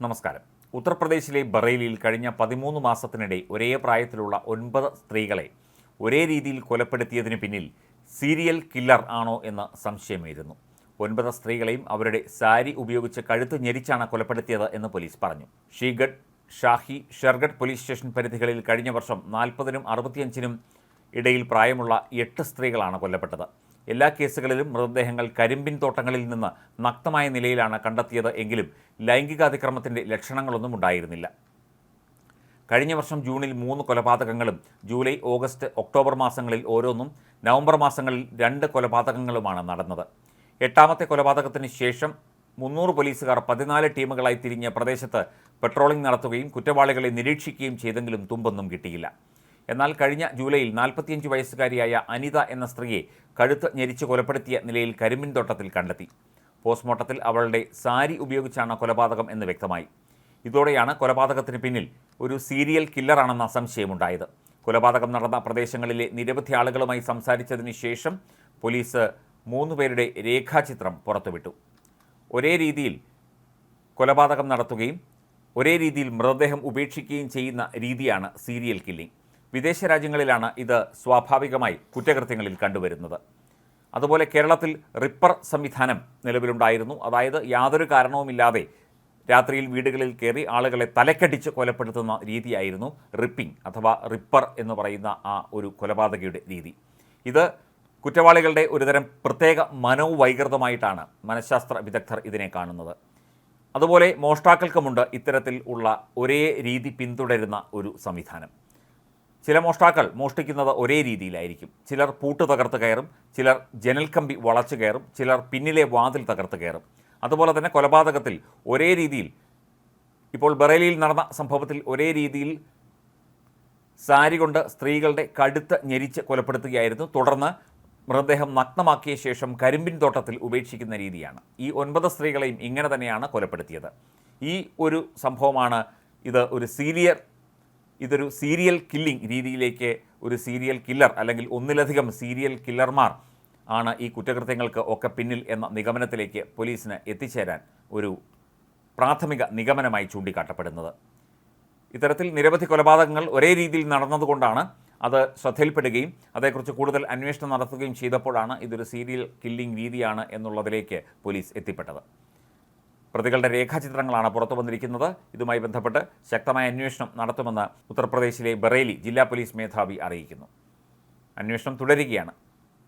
നമസ്കാരം. ഉത്തർപ്രദേശിലെ ബറേലിയിൽ കഴിഞ്ഞ പതിമൂന്ന് മാസത്തിനിടെ ഒരേ പ്രായത്തിലുള്ള ഒൻപത് സ്ത്രീകളെ ഒരേ രീതിയിൽ കൊലപ്പെടുത്തിയതിന് പിന്നിൽ സീരിയൽ കില്ലർ ആണോ എന്ന് സംശയമായിരുന്നു. ഒൻപത് സ്ത്രീകളെയും അവരുടെ സാരി ഉപയോഗിച്ച് കഴുത്ത് ഞെരിച്ചാണ് കൊലപ്പെടുത്തിയത് എന്ന് പോലീസ് പറഞ്ഞു. ഷീഗഡ് ഷാഹി ഷെർഗഡ് പോലീസ് സ്റ്റേഷൻ പരിധികളിൽ കഴിഞ്ഞ വർഷം നാൽപ്പതിനും അറുപത്തിയഞ്ചിനും ഇടയിൽ പ്രായമുള്ള എട്ട് സ്ത്രീകളാണ് കൊല്ലപ്പെട്ടത്. എല്ലാ കേസുകളിലും മൃതദേഹങ്ങൾ കരിമ്പിൻ തോട്ടങ്ങളിൽ നിന്ന് നഗ്നമായ നിലയിലാണ് കണ്ടെത്തിയത് എങ്കിലും ലൈംഗികാതിക്രമത്തിന്റെ ലക്ഷണങ്ങളൊന്നും ഉണ്ടായിരുന്നില്ല. കഴിഞ്ഞ വർഷം ജൂണിൽ മൂന്ന് കൊലപാതകങ്ങളും ജൂലൈ ഓഗസ്റ്റ് ഒക്ടോബർ മാസങ്ങളിൽ ഓരോന്നും നവംബർ മാസങ്ങളിൽ രണ്ട് കൊലപാതകങ്ങളുമാണ് നടന്നത്. എട്ടാമത്തെ കൊലപാതകത്തിന് ശേഷം മുന്നൂറ് പോലീസുകാർ പതിനാല് ടീമുകളായി തിരിഞ്ഞ് പ്രദേശത്ത് പെട്രോളിംഗ് നടത്തുകയും കുറ്റവാളികളെ നിരീക്ഷിക്കുകയും ചെയ്തെങ്കിലും തുമ്പൊന്നും കിട്ടിയില്ല. എന്നാൽ കഴിഞ്ഞ ജൂലൈയിൽ നാൽപ്പത്തിയഞ്ച് വയസ്സുകാരിയായ അനിത എന്ന സ്ത്രീയെ കഴുത്ത് ഞെരിച്ച് കൊലപ്പെടുത്തിയ നിലയിൽ കരിമ്പിൻ തോട്ടത്തിൽ കണ്ടെത്തി. പോസ്റ്റ്മോർട്ടത്തിൽ അവളുടെ സാരി ഉപയോഗിച്ചാണ് കൊലപാതകം എന്ന് വ്യക്തമായി. ഇതോടെയാണ് കൊലപാതകത്തിന് പിന്നിൽ ഒരു സീരിയൽ കില്ലറാണെന്ന സംശയമുണ്ടായത്. കൊലപാതകം നടന്ന പ്രദേശങ്ങളിലെ നിരവധി ആളുകളുമായി സംസാരിച്ചതിന് ശേഷം പോലീസ് മൂന്ന് പേരുടെ രേഖാചിത്രം പുറത്തുവിട്ടു. ഒരേ രീതിയിൽ കൊലപാതകം നടത്തുകയും ഒരേ രീതിയിൽ മൃതദേഹം ഉപേക്ഷിക്കുകയും ചെയ്യുന്ന രീതിയാണ് സീരിയൽ കില്ലിംഗ്. വിദേശ രാജ്യങ്ങളിലാണ് ഇത് സ്വാഭാവികമായി കുറ്റകൃത്യങ്ങളിൽ കണ്ടുവരുന്നത്. അതുപോലെ കേരളത്തിൽ റിപ്പർ സംവിധാനം നിലവിലുണ്ടായിരുന്നു. അതായത് യാതൊരു കാരണവുമില്ലാതെ രാത്രിയിൽ വീടുകളിൽ കയറി ആളുകളെ തലക്കടിച്ച് കൊലപ്പെടുത്തുന്ന രീതിയായിരുന്നു റിപ്പിംഗ് അഥവാ റിപ്പർ എന്ന് പറയുന്ന ആ ഒരു കൊലപാതകയുടെ രീതി. ഇത് കുറ്റവാളികളുടെ ഒരുതരം പ്രത്യേക മനോവൈകൃതമായിട്ടാണ് മനഃശാസ്ത്ര വിദഗ്ധർ ഇതിനെ കാണുന്നത്. അതുപോലെ മോഷ്ടാക്കൾക്കുമുണ്ട് ഇത്തരത്തിൽ ഉള്ള ഒരേ രീതി പിന്തുടരുന്ന ഒരു സംവിധാനം. ചില മോഷ്ടാക്കൾ മോഷ്ടിക്കുന്നത് ഒരേ രീതിയിലായിരിക്കും. ചിലർ പൂട്ട് തകർത്ത് കയറും ചിലർ ജനൽ കമ്പി വളച്ചു കയറും ചിലർ പിന്നിലെ വാതിൽ തകർത്ത് കയറും. അതുപോലെ തന്നെ കൊലപാതകത്തിൽ ഒരേ രീതിയിൽ ഇപ്പോൾ ബറേലിയിൽ നടന്ന സംഭവത്തിൽ ഒരേ രീതിയിൽ സാരി കൊണ്ട് സ്ത്രീകളുടെ കടുത്ത് ഞെരിച്ച് കൊലപ്പെടുത്തുകയായിരുന്നു. തുടർന്ന് മൃതദേഹം നഗ്നമാക്കിയ ശേഷം കരിമ്പിൻ തോട്ടത്തിൽ ഉപേക്ഷിക്കുന്ന രീതിയാണ്. ഈ ഒൻപത് സ്ത്രീകളെയും ഇങ്ങനെ തന്നെയാണ് കൊലപ്പെടുത്തിയത്. ഈ ഒരു സംഭവമാണ് ഇത് ഒരു സീരിയർ ഇതൊരു സീരിയൽ കില്ലിംഗ് രീതിയിലേക്ക് ഒരു സീരിയൽ കില്ലർ അല്ലെങ്കിൽ ഒന്നിലധികം സീരിയൽ കില്ലർമാർ ആണ് ഈ കുറ്റകൃത്യങ്ങൾക്ക് ഒക്കെ പിന്നിൽ എന്ന നിഗമനത്തിലേക്ക് പോലീസിന് എത്തിച്ചേരാൻ ഒരു പ്രാഥമിക നിഗമനമായി ചൂണ്ടിക്കാട്ടപ്പെടുന്നത്. ഇത്തരത്തിൽ നിരവധി കൊലപാതകങ്ങൾ ഒരേ രീതിയിൽ നടന്നതുകൊണ്ടാണ് അത് ശ്രദ്ധയിൽപ്പെടുകയും അതേക്കുറിച്ച് കൂടുതൽ അന്വേഷണം നടത്തുകയും ചെയ്തപ്പോഴാണ് ഇതൊരു സീരിയൽ കില്ലിംഗ് രീതിയാണ് എന്നുള്ളതിലേക്ക് പോലീസ് എത്തിപ്പെട്ടത്. പ്രതികളുടെ രേഖാചിത്രങ്ങളാണ് പുറത്തു വന്നിരിക്കുന്നത്. ഇതുമായി ബന്ധപ്പെട്ട് ശക്തമായ അന്വേഷണം നടത്തുമെന്ന് ഉത്തർപ്രദേശിലെ ബറേലി ജില്ലാ പോലീസ് മേധാവി അറിയിക്കുന്നു. അന്വേഷണം തുടരുകയാണ്.